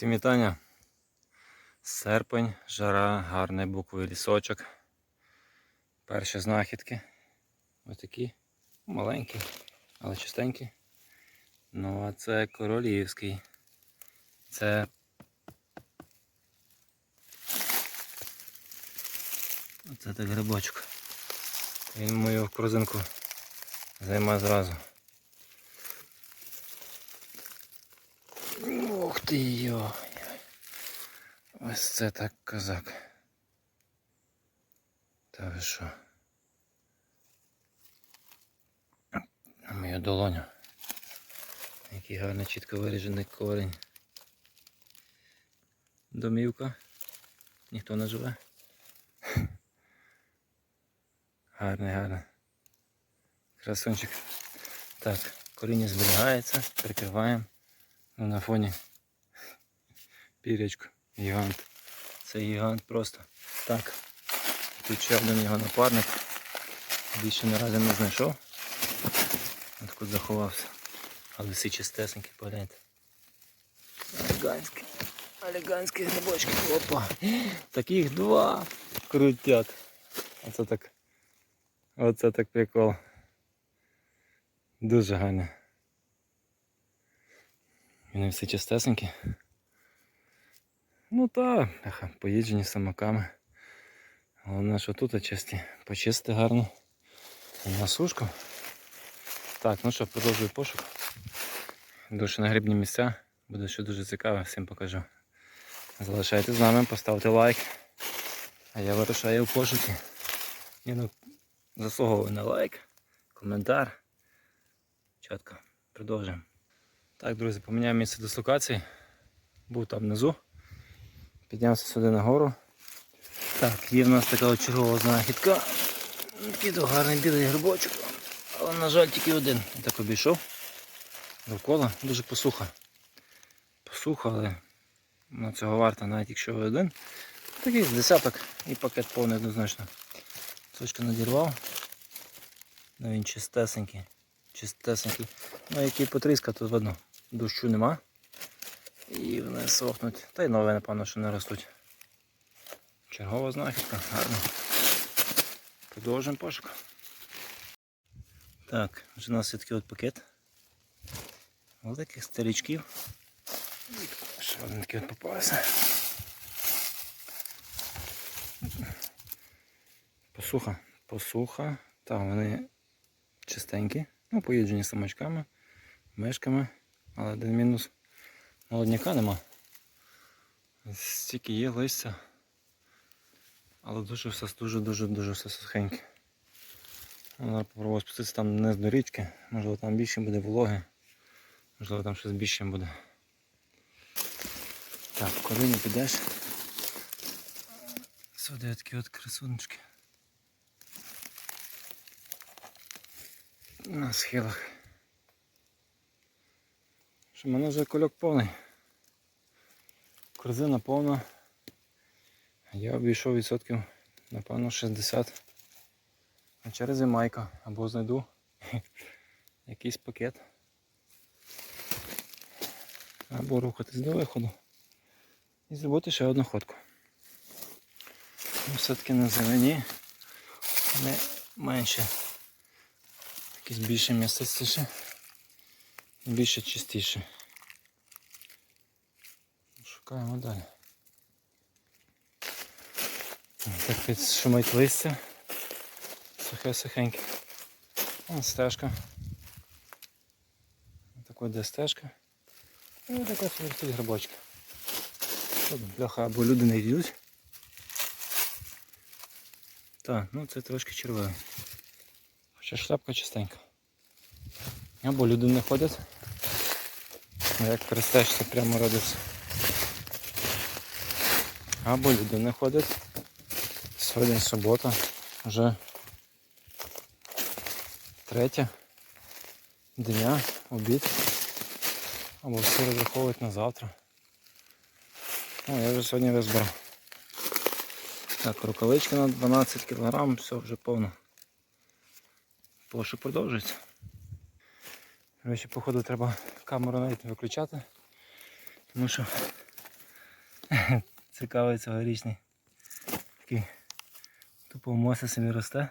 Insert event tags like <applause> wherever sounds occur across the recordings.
Всім. Серпень, жара, гарний буковий лісочок. Перші знахідки. Ось такі маленькі, але чистенькі. Ну а це королівський. Це Оце так грибочок. Він мою корзинку займає зразу. Ти йо. Ось це так козак. Та ви що? Мою долоню. Який гарно чітко виріжений корінь. Домівка. Ніхто не живе. Гарний, гарний. Красунчик. Так, коріння зберігається, прикриваємо. Ну, на фоні пірячку. Гігант. Це гігант просто. Так. Тут ще один його напарник. Більше наразі не знайшов. От тут заховався. Але всі чистесенькі, погляньте. Оліганський. Оліганські грибочки. Опа. Таких два. Крутяк. Оце так. Оце так прикол. Дуже гарно. Вони всі чистесенькі. Ну та, поїджені самоками. Головне, що тут чисті. Почисти гарно. На сушку. Так, ну що, продовжую пошук. Дуже на грибні місця. Буде ще дуже цікаво, всім покажу. Залишайтесь з нами, поставте лайк. А я вирушаю в пошуки. І ну, заслуговую на лайк, коментар. Чітко. Продовжуємо. Так, друзі, поміняв місце дислокації. Був там внизу. Піднявся сюди нагору. Так, є в нас така чергова знахідка. Такий то гарний білий грибочок. Але, на жаль, тільки один. Я так обійшов. Довкола дуже посуха. Посуха, але на цього варто навіть якщо один. Такий десяток і пакет повний однозначно. Точка надірвав. Ну він чистесенький. Чистесенький. Ну який потріска, тут видно. Дощу нема. І вони сохнуть. Та й нове, напевно, що не ростуть. Чергова знахідка, гарно. Продовжуємо пошук. Так, вже у нас є такий от пакет. Великих старічків. Ще один такий от попався. Посуха. Посуха. Так, вони чистенькі. Ну, поїджені самочками, мешками. Але один мінус. Молодняка нема. Стільки є листя. Але дуже все дуже-дуже-дуже все сухеньке. Треба попробувати спуститися там не до річки. Можливо там більше буде вологи. Можливо там щось більше буде. Так, коли не підеш. Сюди такі от красунечки. На схилах. Що в мене вже кольок повний. Корзина повна. Я обійшов відсотків, напевно, 60. А через майка або знайду <laughs> якийсь пакет. Або рухатись до виходу. І зробити ще одну ходку. Все-таки на зелені не менше. Якесь більше місцевіше. Більше чистіше. Шукаємо далі. Так підшумить листя. Сухе сухеньке. Вон стежка. Така де стежка. І така ростуть грибочки. Щоб бляха або люди не йдуть. Так, ну це трошки червивий. Хоча шляпка чистенька. Або люди не ходять. А Як перестежся, прямо родиться. Або люди не ходять. Сьогодні субота, вже третя дня, обід. Або всі розраховують на завтра. Ну, я вже сьогодні розбрав. Так, рукавички на 12 кг, все вже повно. Пошук продовжується. Коротше, походу треба камеру навіть виключати, тому що <laughs> Цікавий цьогорічний. Такий тупо моса собі росте.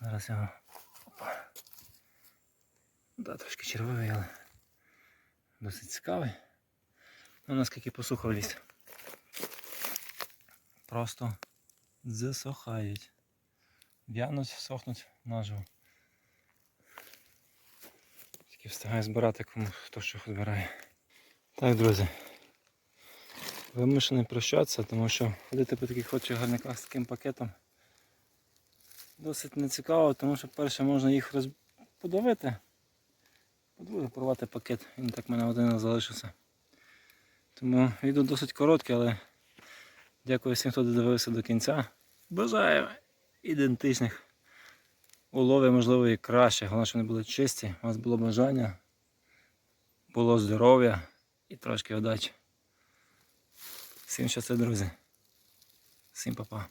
Зараз його. Опа. Да, трошки червивий, але досить цікавий. Ну, наскільки посухав ліс. Просто засохають. В'януть, сохнуть наживо. Тільки встигаю збирати кому хто що збирає. Так, друзі. Вимушений прощатися, тому що ходити по таких хочих гарниках з таким пакетом досить нецікаво, тому що перше можна їх роз... подавити, по-друге порвати пакет. Він так в мене один залишився. Тому відео досить коротке, але дякую всім, хто додивився до кінця. Бажаю ідентичних уловів, можливо, і краще. Головне, щоб вони були чисті. У вас було бажання, було здоров'я і трошки удачі. Всім щастя, друзі. Всім па-па.